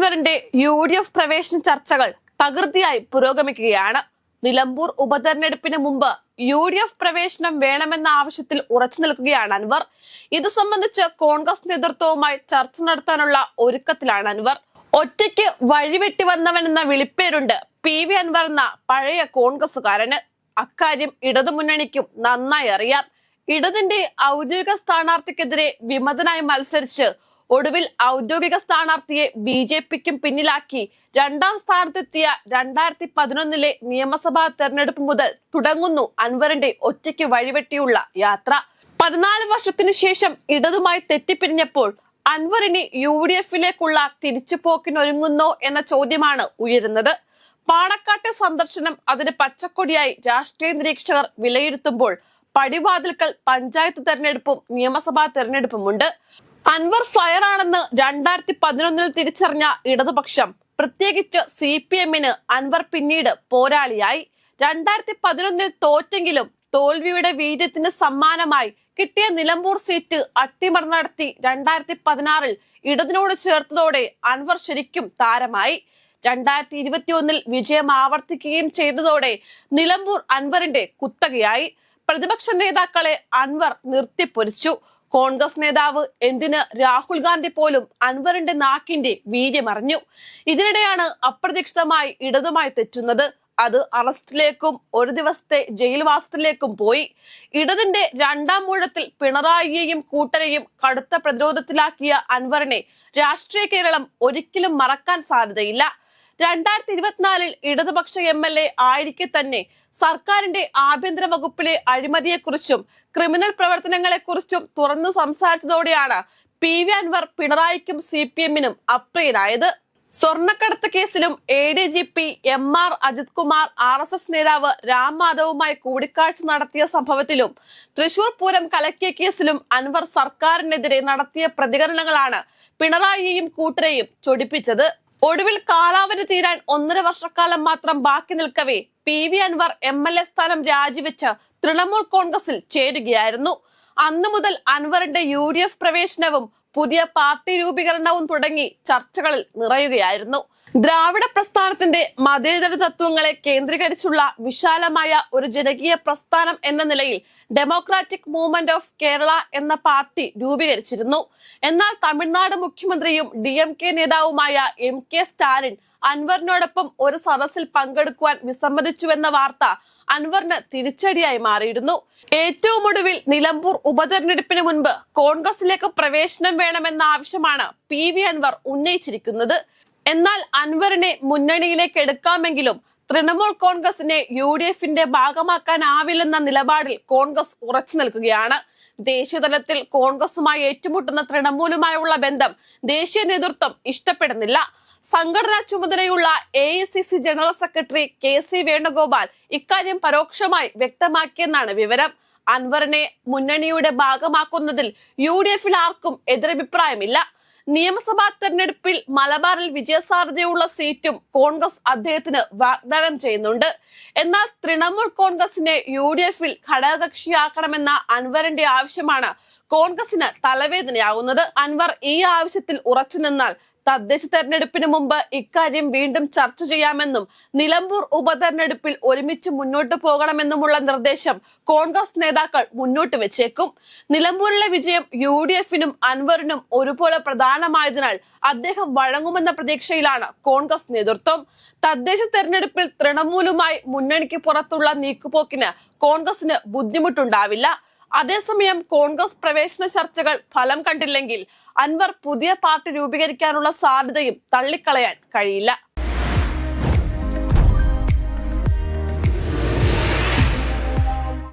അൻവറിന്റെ U D F പ്രവേശന ചർച്ചകൾ തകൃതിയായി പുരോഗമിക്കുകയാണ്. നിലമ്പൂർ ഉപതെരഞ്ഞെടുപ്പിന് മുമ്പ് യു ഡി എഫ് പ്രവേശനം വേണമെന്ന ആവശ്യത്തിൽ ഉറച്ചു നിൽക്കുകയാണ് അൻവർ. ഇത് സംബന്ധിച്ച് കോൺഗ്രസ് നേതൃത്വവുമായി ചർച്ച നടത്താനുള്ള ഒരുക്കത്തിലാണ് അൻവർ. ഒറ്റയ്ക്ക് വഴിവെട്ടി വന്നവൻ എന്ന വിളിപ്പേരുണ്ട് പി വി അൻവർ എന്ന പഴയ കോൺഗ്രസുകാരന് അക്കാര്യം ഇടതുമുന്നണിക്കും നന്നായി അറിയാം. ഇടതിന്റെ ഔദ്യോഗിക സ്ഥാനാർത്ഥിക്കെതിരെ വിമതനായി മത്സരിച്ച് ഒടുവിൽ ഔദ്യോഗിക സ്ഥാനാർത്ഥിയെ ബി ജെ പിക്കും പിന്നിലാക്കി. രണ്ടാം സ്ഥാനത്തെത്തിയ രണ്ടായിരത്തി പതിനൊന്നിലെ നിയമസഭാ തെരഞ്ഞെടുപ്പ് മുതൽ തുടങ്ങുന്നു അൻവറിന്റെ ഒറ്റയ്ക്ക് വഴിവെട്ടിയുള്ള യാത്ര. പതിനാല് വർഷത്തിനു ശേഷം ഇടതുമായി തെറ്റിപ്പിരിഞ്ഞപ്പോൾ അൻവറിന് യു ഡി എഫിലേക്കുള്ള തിരിച്ചുപോക്കിനൊരുങ്ങുന്നോ എന്ന ചോദ്യമാണ് ഉയരുന്നത്. പാണക്കാട്ടെ സന്ദർശനം അതിന് പച്ചക്കൊടിയായി രാഷ്ട്രീയ നിരീക്ഷകർ വിലയിരുത്തുമ്പോൾ പടിവാതിൽക്കൽ പഞ്ചായത്ത് തെരഞ്ഞെടുപ്പും നിയമസഭാ തെരഞ്ഞെടുപ്പുമുണ്ട്. അൻവർ ഫയർ ആണെന്ന് രണ്ടായിരത്തി പതിനൊന്നിൽ തിരിച്ചറിഞ്ഞ ഇടതുപക്ഷം. പ്രത്യേകിച്ച് സി പി എമ്മിന് അൻവർ പിന്നീട് പോരാളിയായി. രണ്ടായിരത്തി പതിനൊന്നിൽ തോറ്റെങ്കിലും തോൽവിയുടെ വീര്യത്തിന് സമ്മാനമായി കിട്ടിയ നിലമ്പൂർ സീറ്റ് അട്ടിമറി നടത്തി രണ്ടായിരത്തി പതിനാറിൽ ഇടതിനോട് ചേർത്തതോടെ അൻവർ ശരിക്കും താരമായി. രണ്ടായിരത്തി ഇരുപത്തിയൊന്നിൽ വിജയം ആവർത്തിക്കുകയും ചെയ്തതോടെ നിലമ്പൂർ അൻവറിന്റെ കുത്തകയായി. പ്രതിപക്ഷ നേതാക്കളെ അൻവർ നിർത്തിപ്പൊരിച്ചു. കോൺഗ്രസ് നേതാവ് എന്തിന് രാഹുൽ ഗാന്ധി പോലും അൻവറിന്റെ നാക്കിന്റെ വീര്യമറിഞ്ഞു ഇതിനിടെയാണ് അപ്രതീക്ഷിതമായി ഇടതുമായി തെറ്റുന്നത്. അത് അറസ്റ്റിലേക്കും ഒരു ദിവസത്തെ ജയിൽവാസത്തിലേക്കും പോയി. ഇടതിന്റെ രണ്ടാം മൂഴത്തിൽ പിണറായിയെയും കൂട്ടരെയും കടുത്ത പ്രതിരോധത്തിലാക്കിയ അൻവറിനെ രാഷ്ട്രീയ കേരളം ഒരിക്കലും മറക്കാൻ സാധ്യതയില്ല. രണ്ടായിരത്തി ഇരുപത്തിനാലിൽ ഇടതുപക്ഷ എം എൽ എ ആയിരിക്കെ തന്നെ സർക്കാരിന്റെ ആഭ്യന്തര വകുപ്പിലെ അഴിമതിയെക്കുറിച്ചും ക്രിമിനൽ പ്രവർത്തനങ്ങളെക്കുറിച്ചും തുറന്നു സംസാരിച്ചതോടെയാണ് പി വി അൻവർ പിണറായിക്കും സി പി എമ്മിനും അപ്രിയനായത്. സ്വർണക്കടത്ത് കേസിലും A D G P M R Ajith Kumar R S S നേതാവ് രാം മാധവുമായി കൂടിക്കാഴ്ച നടത്തിയ സംഭവത്തിലും തൃശൂർ പൂരം കലക്കിയ കേസിലും അൻവർ സർക്കാരിനെതിരെ നടത്തിയ പ്രതികരണങ്ങളാണ് പിണറായിയെയും കൂട്ടരെയും ചൊടിപ്പിച്ചത്. ഒടുവിൽ കാലാവധി തീരാൻ ഒന്നര വർഷക്കാലം മാത്രം ബാക്കി നിൽക്കവേ P V Anvar M L A സ്ഥാനം രാജിവെച്ച് തൃണമൂൽ കോൺഗ്രസിൽ ചേരുകയായിരുന്നു. അന്നു മുതൽ അൻവറിന്റെ യു ഡി എഫ് പ്രവേശനവും പുതിയ പാർട്ടി രൂപീകരണവും തുടങ്ങി ചർച്ചകളിൽ നിറയുകയായിരുന്നു. ദ്രാവിഡ പ്രസ്ഥാനത്തിന്റെ മതേതര തത്വങ്ങളെ കേന്ദ്രീകരിച്ചുള്ള വിശാലമായ ഒരു ജനകീയ പ്രസ്ഥാനം എന്ന നിലയിൽ ഡെമോക്രാറ്റിക് മൂവ്മെന്റ് ഓഫ് കേരള എന്ന പാർട്ടി രൂപീകരിച്ചിരുന്നു. എന്നാൽ തമിഴ്നാട് മുഖ്യമന്ത്രിയും ഡി നേതാവുമായ എം കെ സ്റ്റാലിൻ അൻവറിനോടൊപ്പം ഒരു സദസ്സിൽ പങ്കെടുക്കുവാൻ വിസമ്മതിച്ചുവെന്ന വാർത്ത അൻവറിന് തിരിച്ചടിയായി മാറിയിരുന്നു. ഏറ്റവും ഒടുവിൽ നിലമ്പൂർ ഉപതെരഞ്ഞെടുപ്പിന് മുൻപ് കോൺഗ്രസിലേക്ക് പ്രവേശനം വേണമെന്ന ആവശ്യമാണ് പി വി അൻവർ ഉന്നയിച്ചിരിക്കുന്നത്. എന്നാൽ അൻവറിനെ മുന്നണിയിലേക്ക് എടുക്കാമെങ്കിലും തൃണമൂൽ കോൺഗ്രസിനെ യു ഡി എഫിന്റെ ഭാഗമാക്കാനാവില്ലെന്ന നിലപാടിൽ കോൺഗ്രസ് ഉറച്ചു നിൽക്കുകയാണ്. ദേശീയതലത്തിൽ കോൺഗ്രസുമായി ഏറ്റുമുട്ടുന്ന തൃണമൂലുമായുള്ള ബന്ധം ദേശീയ നേതൃത്വം ഇഷ്ടപ്പെടുന്നില്ല. സംഘടനാ ചുമതലയുള്ള A general secretary K C Venugopal ഇക്കാര്യം പരോക്ഷമായി വ്യക്തമാക്കിയെന്നാണ് വിവരം. അൻവറിനെ മുന്നണിയുടെ ഭാഗമാക്കുന്നതിൽ യു ഡി എഫിൽ ആർക്കും എതിരഭിപ്രായമില്ല. നിയമസഭാ തെരഞ്ഞെടുപ്പിൽ മലബാറിൽ വിജയസാധ്യതയുള്ള സീറ്റും കോൺഗ്രസ് അദ്ദേഹത്തിന് വാഗ്ദാനം ചെയ്യുന്നുണ്ട്. എന്നാൽ തൃണമൂൽ കോൺഗ്രസിനെ യു ഡി എഫിൽ ഘടകകക്ഷിയാക്കണമെന്ന അൻവറിന്റെ ആവശ്യമാണ് കോൺഗ്രസിന് തലവേദനയാവുന്നത്. അൻവർ ഈ ആവശ്യത്തിൽ ഉറച്ചു നിന്നാൽ തദ്ദേശ തെരഞ്ഞെടുപ്പിന് മുമ്പ് ഇക്കാര്യം വീണ്ടും ചർച്ച ചെയ്യാമെന്നും നിലമ്പൂർ ഉപതെരഞ്ഞെടുപ്പിൽ ഒരുമിച്ച് മുന്നോട്ട് പോകണമെന്നുമുള്ള നിർദ്ദേശം കോൺഗ്രസ് നേതാക്കൾ മുന്നോട്ട് വെച്ചേക്കും. നിലമ്പൂരിലെ വിജയം യു ഡി എഫിനും അൻവറിനും ഒരുപോലെ പ്രധാനമായതിനാൽ അദ്ദേഹം വഴങ്ങുമെന്ന പ്രതീക്ഷയിലാണ് കോൺഗ്രസ് നേതൃത്വം. തദ്ദേശ തെരഞ്ഞെടുപ്പിൽ തൃണമൂലുമായി മുന്നണിക്ക് പുറത്തുള്ള നീക്കുപോക്കിന് കോൺഗ്രസിന് ബുദ്ധിമുട്ടുണ്ടാവില്ല. അതേസമയം കോൺഗ്രസ് പ്രവേശന ചർച്ചകൾ ഫലം കണ്ടില്ലെങ്കിൽ അൻവർ പുതിയ പാർട്ടി രൂപീകരിക്കാനുള്ള സാധ്യതയും തള്ളിക്കളയാൻ കഴിയില്ല.